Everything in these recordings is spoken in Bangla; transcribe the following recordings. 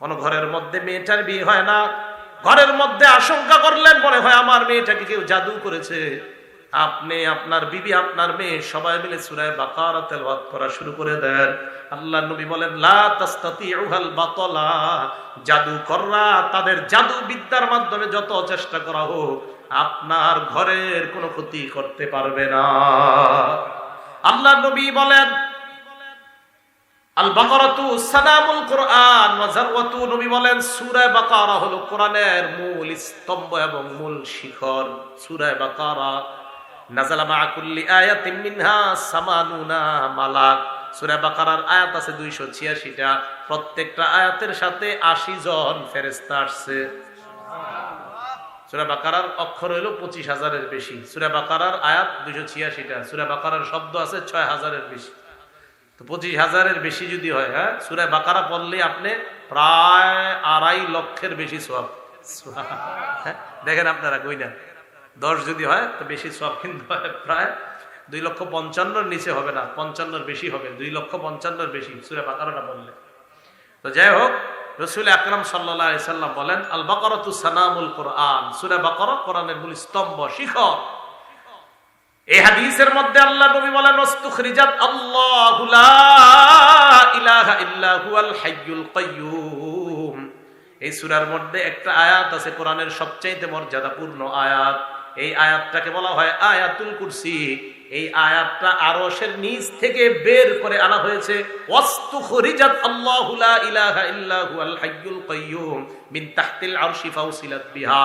কোন ঘরের মধ্যে মেয়েটার বিয়ে হয় না। ঘরের মধ্যে আশঙ্কা করলেন, মনে হয় আমার মেয়েটাকে কেউ জাদু করেছে। আপনি, আপনার বিবি, আপনার মেয়ে, সবাই মিলে সুরায় বাকারা তেলাওয়াত করা শুরু করে দেন। আল্লাহ নবী বলেন বাতলা। জাদুকররা তাদের জাদু বিদ্যার মাধ্যমে যত চেষ্টা করা হোক, আপনার ঘরের কোনো ক্ষতি করতে পারবে না। আল্লাহ নবী বলেন আয়াত আছে 286টা প্রত্যেকটা আয়াতের সাথে 80 জন ফেরেশতা আসছে। সূরা বাকারার অক্ষর হলো 25 হাজারের বেশি। সূরা বাকারার আয়াত 286টা সূরা বাকারার শব্দ আছে ছয় হাজারের বেশি। তো পঁচিশ হাজারের বেশি যদি হয় হ্যাঁ? সুরায় বাকারা পড়লে আপনি প্রায় আড়াই লক্ষের বেশি সব দেখেন আপনারা, কই না? দশ যদি হয়, তো বেশি সব কিন্তু প্রায় দুই লক্ষ পঞ্চান্নর নিচে হবে না, পঞ্চান্নর বেশি হবে, দুই লক্ষ পঞ্চান্নর বেশি, সুরে বাকারাটা বললে তো যাই হোক, রসুল আকরাম সাল্লাহ বলেন আল বাকরতু সানামুল কোরআন। সুরে বাকর কোরআনের মূল স্তম্ভ, শিখর। এই হাদিসের মধ্যে আল্লাহ নবী বলেন এই মধ্যে একটা আয়াত আছে, কোরআনের সবচেয়ে মর্যাদাপূর্ণ আয়াত। এই আয়াতটাকে বলা হয় আয়াতুল কুরসি। এই আয়াতটা আরশের নিচ থেকে বের করে আনা হয়েছে ওয়াস্তুখরিজাত আল্লাহু লা ইলাহা ইল্লা হুয়াল হাইয়ুল কাইয়্যুম মিন তাহতিল আরশি ফাউসিলাত বিহা।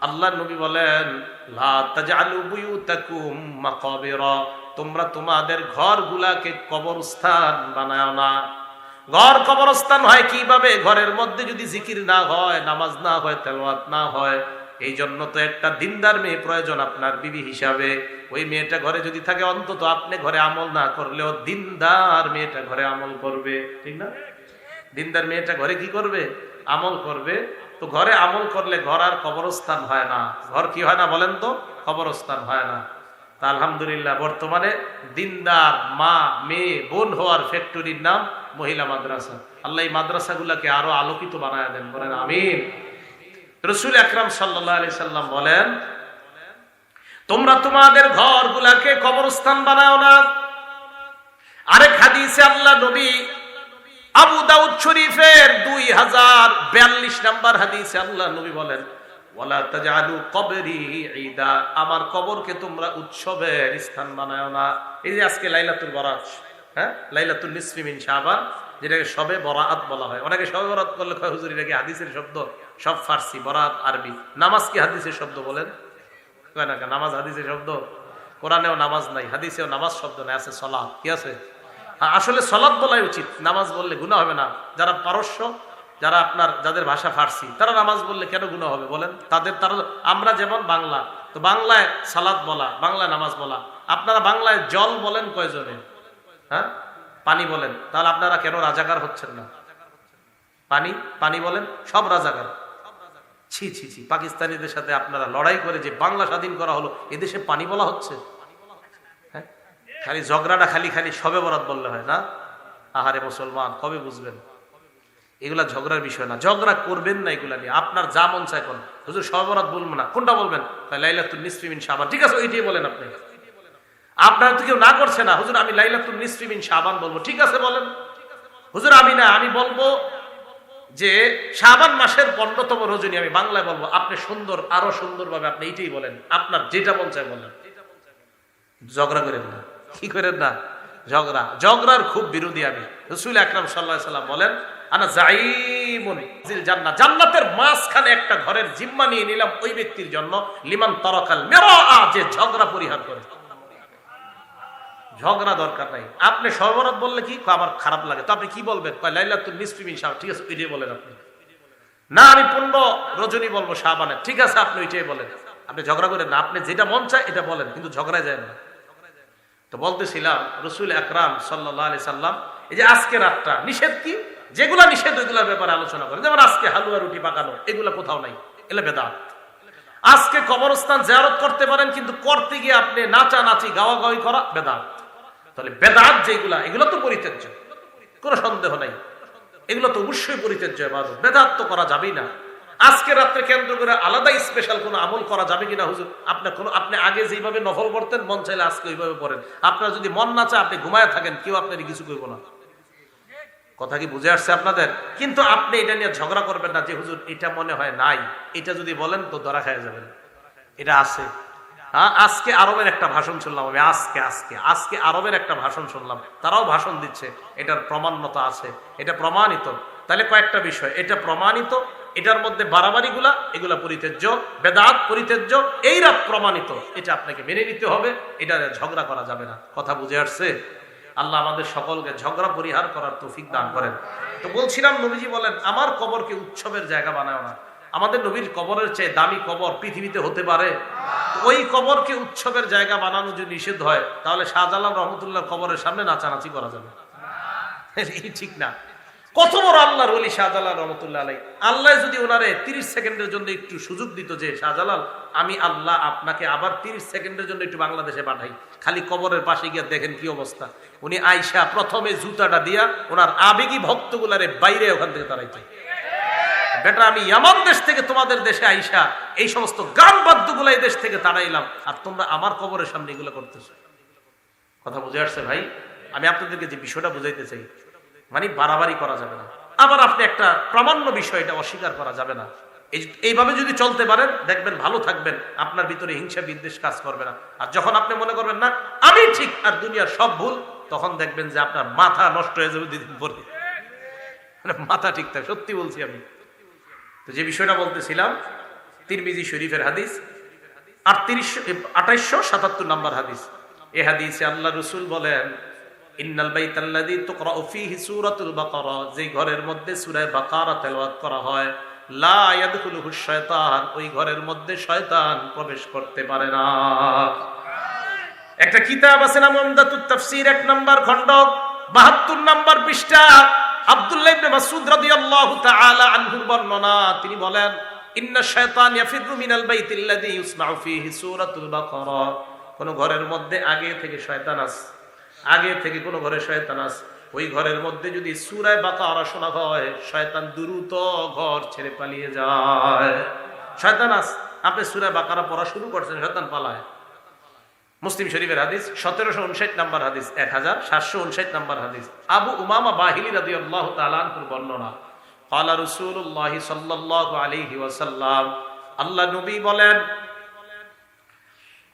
আল্লাহ নবী বলেন তোমরা তোমাদের ঘরগুলাকে কবরস্থান বানাও না। ঘর কবরস্থান হয় কীভাবে? ঘরের মধ্যে যদি জিকির না হয়, নামাজ না হয়, তেলাওয়াত না হয় এই জন্য তো একটা দিনদার মেয়ে প্রয়োজন আপনার বিবি হিসাবে। ওই মেয়েটা ঘরে যদি থাকে, অন্তত আপনি ঘরে আমল না করলেও দিনদার মেয়েটা ঘরে আমল করবে। ঠিক না? দিনদার মেয়েটা ঘরে কি করবে? আমল করবে, তো ঘরে আমল করলে ঘর আর কবরস্থান হয় না। ঘর কি হয় না বলেন তো? কবরস্থান হয় না। তা আলহামদুলিল্লাহ, বর্তমানে দিনদার মা, মেয়ে, বোন হওয়ার ফ্যাক্টরির নাম মহিলা মাদ্রাসা। আল্লাহ এই মাদ্রাসাগুলোকে আরও আলোকিত বানায় দেন, বলেন আমিন। রসুল আকরাম সাল্লাহ আলি সাল্লাম বলেন, তোমরা তোমাদের ঘরগুলাকে কবরস্থান বানাও না। আরেক হাদিসে আল্লাহ নবী আবু দাউদ শরীফের দুই হাজার বিয়াল্লিশ নাম্বার হাদিসে আল্লাহ নবী বলেন আমার কবরকে তোমরা উৎসবের স্থান বানায় না। এই যে আজকে লাইলাতুল বরাত হ্যাঁ? লাইলাতুল নিসফি মিন শাবান, যেটাকে সবে বরাত বলা হয়। অনেকে সবে বরাত করলে কয়, হুজুর এটাকে হাদিসের শব্দ? সব ফার্সি, বরাত, আরবি। নামাজ কি হাদিসের শব্দ বলেন? কয় না নামাজ হাদিসের শব্দ? কোরআনেও নামাজ নাই, হাদিসেও নামাজ শব্দ নাই, আছে সলাৎ। কি আছে? আসলে সলাৎ বলাই উচিত। নামাজ বললে গুণা হবে না। যারা পারস্য, যারা আপনার, যাদের ভাষা ফার্সি, তারা নামাজ বললে কেন গুণা হবে বলেন? তাদের, তারা আমরা যেমন বাংলা, তো বাংলায় সালাদ বলা, বাংলায় নামাজ বলা, আপনারা বাংলায় জল বলেন কয়জনে? হ্যাঁ? পানি বলেন। তাহলে আপনারা কেন রাজাকার হচ্ছেন না? পানি? পানি বলেন? সব রাজাকার। ছি ছি ছি, পাকিস্তানিদের সাথে আপনারা লড়াই করে যে বাংলা স্বাধীন করা হলো, এদেশে পানি বলা হচ্ছে? খালি ঝগড়াটা খালি খালি সবে বরাত বললে হয় না? আহারে মুসলমান, কবে বুঝবেন? এগুলা ঝগড়ার বিষয় না। ঝগড়া করবেন না এগুলা নিয়ে। আপনার যা মন চায় কোন হুজুর, সবে বরাত বলব না। কোনটা বলবেন? লাইলাতুল নিসফিমিন সাবান ঠিক আছে, ওইটাই বলেন আপনি। আপনারা তো কেউ না করছে না। হুজুর, আমি লাইলাতুল নিসফিমিন সাবান বলব। ঠিক আছে বলেন? হুজুর, আমি না, আমি বলব যে শাবান মাসের পনেরোতম রজনী আমি বাংলায় বলব। আপনি সুন্দর, আরও সুন্দরভাবে আপনি এইটাই বলেন। আপনার যেটা মন চায় বলেন। ঝগড়া করেন না। কি করেন না? ঝগড়া। ঝগড়ার খুব বিরোধী আমি। রসুল আকরাম সাল্লাহ সাল্লাম বলেন, আনা জান্নাতের মাঝখানে একটা ঘরের জিম্মা নিয়ে নিলাম ওই ব্যক্তির জন্য। লিমান তরকাল ঝগড়া পরিহার করে। ঝগড়া দরকার নাই। আপনি সর্বরাত বললে কি? আমার খারাপ লাগে। তো আপনি কি বলবেন? ঠিক আছে, ওইটাই বলেন আপনি। না, আমি পূর্ণ রজনী বলব শাহবানে ঠিক আছে, আপনি ওইটাই বলেন। আপনি ঝগড়া করেন না। আপনি যেটা মন চায় এটা বলেন, কিন্তু ঝগড়ায় যায় না। তো বলতেছিলাম, রসুল আকরাম সাল্লাহ আলি সাল্লাম, এই যে আজকে রাতটা নিষেধ কি? যেগুলা নিষেধ, ওইগুলোর ব্যাপারে আলোচনা করেন। যেমন আজকে হালুয়া রুটি পাকানো, এগুলা কোথাও নাই, এগুলো বেদাত। আজকে কবরস্থান জেয়ারত করতে পারেন, কিন্তু করতে গিয়ে আপনি নাচা নাচি গাওয়া গাওয়ি করা বেদাত। তাহলে বেদাত যেগুলা, এগুলো তো পরিত্যাজ্য। কোনো সন্দেহ নাই। এগুলো তো অবশ্যই পরিত্যাজ্য বেদাত তো করা যাবেই না। আজকে রাত্রে কেন্দ্র করে আলাদা স্পেশাল কোনো আমল করা যাবে কিনা হুজুর? আপনার কোনো আপনি আগে যেভাবে নফল করতেন মন চাইলে আজকে ওইভাবে পড়েন। আপনার যদি মন না চায়, আপনি ঘুমায় থাকেন, কেউ আপনার কিছু করব না। কথা কি বুঝে আসছে আপনাদের? কিন্তু আপনি এটা নিয়ে ঝগড়া করবেন না যে, হুজুর, এটা মনে হয় নাই। এটা যদি বলেন, তো ধরা খায় যাবেন। এটা আছে। হ্যাঁ আজকে আরবের একটা ভাষণ শুনলাম আমি। আজকে আজকে আজকে আরবের একটা ভাষণ শুনলাম। তারাও ভাষণ দিচ্ছে। এটার প্রমাণতা আছে। এটা প্রমাণিত। তাহলে কয়েকটা বিষয়। এটা প্রমাণিত এটার মধ্যে বাড়াবাড়িগুলা, এগুলা পরিত্যাজ্য, বেদাত পরিত্যাজ্য এই রাত প্রমাণিত। এটা আপনাকে মেনে নিতে হবে এটা ঝগড়া করা যাবে না। কথা বুঝে আসছে? আল্লাহ আমাদের সকলকে ঝগড়া পরিহার করার তৌফিক দান করেন। তো বলছিলাম, নবীজি বলেন, আমার কবরকে উৎসবের জায়গা বানায় না। আমাদের নবীর কবরের চেয়ে দামি কবর পৃথিবীতে হতে পারে। ওই কবরকে উৎসবের জায়গা বানানো যদি নিষেধ হয়, তাহলে শাহজালাল রহমতুল্লাহ কবরের সামনে নাচানাচি করা যাবে। এই ঠিক না। কত বড় আল্লাহর ওলি শাহজালাল রহমতুল্লাহ আলাই আল্লাহ যদি ওনারে তিরিশ সেকেন্ডের জন্য একটু সুযোগ দিত যে, শাহজালাল, আমি আল্লাহ আপনাকে আবার তিরিশ সেকেন্ডের জন্য একটু বাংলাদেশে পাঠাই। খালি কবরের পাশে গিয়ে দেখেন কি অবস্থা। উনি আইসা প্রথমে জুতাটা দিয়া ওনার আবেগী ভক্তগুলারে বাইরে ওখান থেকে তারাইতে বেটা, আমি এমন দেশ থেকে তোমাদের দেশে আইসা এই সমস্ত গান বাদ্যগুলো এই দেশ থেকে তাড়াইলাম। আর তোমরা আমার কবরের সামনে এগুলো করতেছো। কথা বুঝে আসছে ভাই? আমি আপনাদেরকে যে বিষয়টা বুঝাইতে চাই মানে বাড়াবাড়ি করা যাবে না। আবার আপনি একটা প্রামাণ্য বিষয় এটা অস্বীকার করা যাবে না। এইভাবে যদি চলতে পারেন, দেখবেন ভালো থাকবেন, আপনার ভিতরে হিংসা বিদ্বেষ কাজ করবে না। আর যখন আপনি মনে করবেন, না, আমি ঠিক আর দুনিয়ার সব ভুল, তখন দেখবেন যে আপনার মাথা নষ্ট হয়ে যাবে দুদিন পরে। মানে মাথা ঠিক থাকে, সত্যি বলছি আমি। তো যে বিষয়টা বলতেছিলাম, তিরমিজি শরীফের হাদিস, আটত্রিশ আঠাইশশো সাতাত্তর নাম্বার হাদিস। এ হাদিসে আল্লাহ রসুল বলেন যে ঘরের মধ্যে বাকারা করা হয় নাম্বার খণ্ড 72 নাম্বার পৃষ্ঠা। তিনি বলেন, ইন্না কোন ঘরের মধ্যে আগে থেকে শয়তান আছে। আগে থেকে কোনো ঘরে শয়তান আছে। ওই ঘরের মধ্যে যদি সুরায় বাকারা শোনা হয়, শয়তান দ্রুত ঘর ছেড়ে পালিয়ে যায়। শয়তান আস, আপনি সুরায় বাকারা পড়া শুরু করছেন, শয়তান পালায়। মুসলিম শরীফের হাদিস, সতেরোশো উনষাট নাম্বার হাদিস, এক হাজার সাতশো উনষাট নাম্বার হাদিস। আবু উমামা বাহিনী রাজি আল্লাহ তালানপুর বর্ণনা কালা রসুল্লাহ সাল্লাহ আলিহি ওয়াসাল্লাম, আল্লাহ নবী বলেন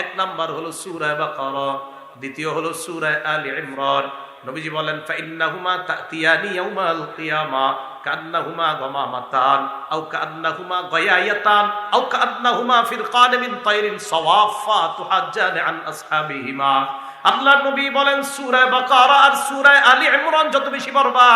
এক নাম্বার হলো সূরা বাকারা, দ্বিতীয় হলো সূরা আলি ইমরান। নবীজি বলেন, ফাইন্নাহুমা তাতিয়ানি ইয়াউমাল কিয়ামা, কান্নাহুমা গামামাতান, আও কান্নাহুমা গায়ায়াতান, আও কান্নাহুমা ফিরকান মিন তায়রিন সাওয়াফা তুহাজ্জান আন আসহাবিহিমা। আল্লাহ নবী বলেন, সূরা বাকারা আর সূরা আলী ইমরান যত বেশি পড়বা,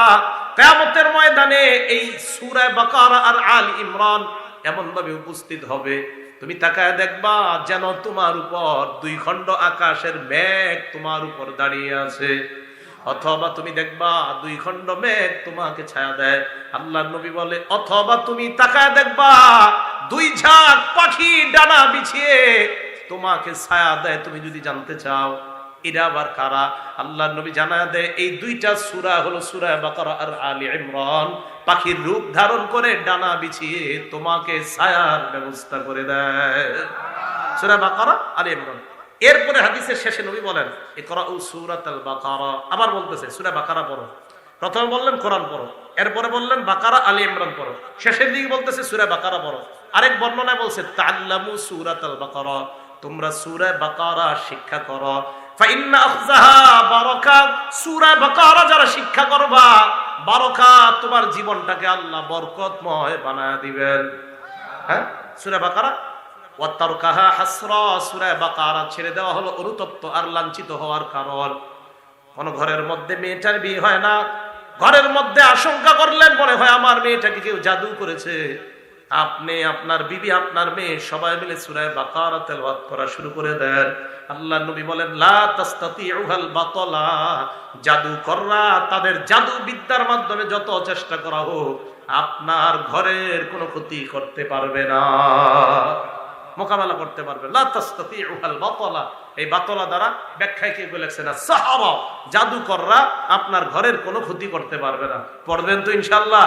কিয়ামতের ময়দানে এই সূরা বাকারা আর আলী ইমরান এমন ভাবে উপস্থিত হবে তুমি তাকায় দেখবা যেন তোমার উপর দুই খণ্ড আকাশের মেঘ তোমার উপর দাঁড়িয়ে আছে। অথবা তুমি দেখবা দুই খণ্ড মেঘ তোমাকে ছায়া দেয়। আল্লাহ নবী বলে, অথবা তুমি তাকায় দেখবা দুই ঝাঁক পাখি ডানা বিছিয়ে তোমাকে ছায়া দেয়। তুমি যদি জানতে চাও এরা আবার কারা? আল্লাহ নবী জানা দেয়, এই দুইটা সুরা হলো সুরা বাকারা আর আলী ইমরান। পাখির রূপ ধারণ করে ডানা বিছিয়ে তোমাকে ছায়ার ব্যবস্থা করে দেয়। সুরা বাকারা, আলী ইমরান। এরপরে হাদিসের শেষে নবী বলেন, ইকরাউ সূরাতাল বাকারা। আবার বলতেছে, সূরা বাকারা পড়ো। প্রথমে বললেন, কোরআন পড়ো। এরপরে বললেন, বাকারা, আলী ইমরান পড়ো। শেষের দিকে বলতেছে, সুরা বাকারা পড়ো। আরেক বর্ণনায় বলছে তাল্লামু সুরাত বাকারা। তোমরা সুরে বাকারা শিক্ষা করো। যারা শিক্ষা করবা, বারাকা তোমার জীবনটাকে আল্লাহ বরকতময় বানায় দিবেন। হ্যাঁ? ছেড়ে দেওয়া হলো অনুতপ্ত আর লাঞ্ছিত হওয়ার কারণ। কোন ঘরের মধ্যে মেয়েটার বিয়ে হয় না। ঘরের মধ্যে আশঙ্কা করলেন, মনে হয় আমার মেয়েটাকে কেউ জাদু করেছে। আপনি, আপনার বিবি, আপনার মেয়ে সবাই মিলে সুরায় বাকারা তেলাওয়াত করা শুরু করে দেন। আল্লাহ নবী বলেন জাদুকররা তাদের জাদু বিদ্যার মাধ্যমে যত চেষ্টা করা হোক, আপনার ঘরের কোনো ক্ষতি করতে পারবে না। মোকাবেলা করতে পারবে। এই বাতলা দ্বারা ব্যাখ্যায় কি বলেছেন সাহাবা, জাদুকররা আপনার ঘরের কোনো ক্ষতি করতে পারবে না। পড়বেন তো ইনশাআল্লাহ।